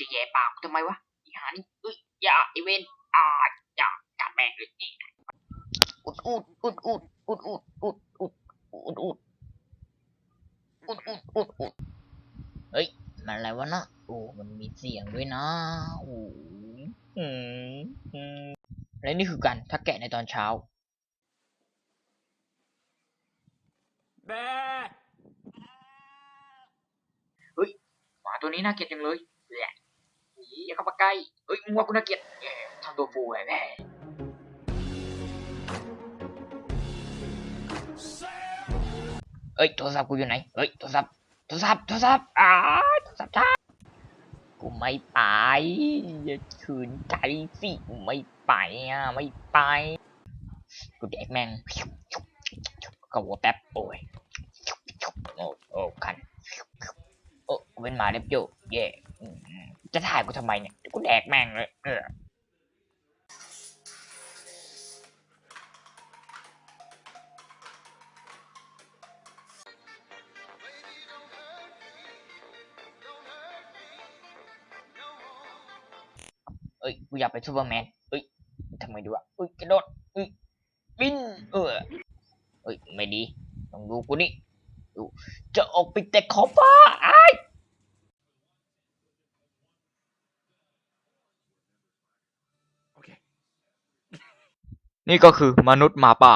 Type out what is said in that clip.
จะแย่ปากทำไมวะอีหานี่เอ้ยอย่าไอเวนอ่าอย่ากัดแม่งเลยนี่อุดอุดอุดอุดอุดอุดอุดอุดอุดอุดอุดอุดอุดอุดเฮ้ยมันอะไรวะนะโอ้มันมีเสียงด้วยนะโอ้อืมอืมและนี่คือการทักแกะในตอนเช้าเฮ้ยหมาตัวนี้น่าเกลียดจังเลย อย่าเข้ามาใกล้เฮ้ยมึงว่ากูน่าเกลียดแหมทำตัวฟูไอ้แม่เอ้ยโทรศัพท์กูอยู่ไหนเฮ้ยโทรศัพท์โทรศัพท์โทรศัพท์อ้าโทรศัพท์จ้ากูไม่ไปอย่าขืนใจสิกูไม่ไปอะไม่ไปกูแดกแม่งเข้าหัวแป๊บโอ้ยโอ้โอ้คันโอ้กูเป็นหมาเล็บโยเย่ จะถ่ายกูทำไมเนี่ยกูแดกแม่งเลย เออเอ้ย กูอยากเป็นซูเปอร์แมน เอ้ยทำไมดีวะเอ้ย กระโดดเอ้ย บิน เออ เอ้ย ไม่ดี ต้องดูกูนี่ดูจะออกไปแต่ขอบฟ้าอ้ นี่ก็คือมนุษย์หมาป่า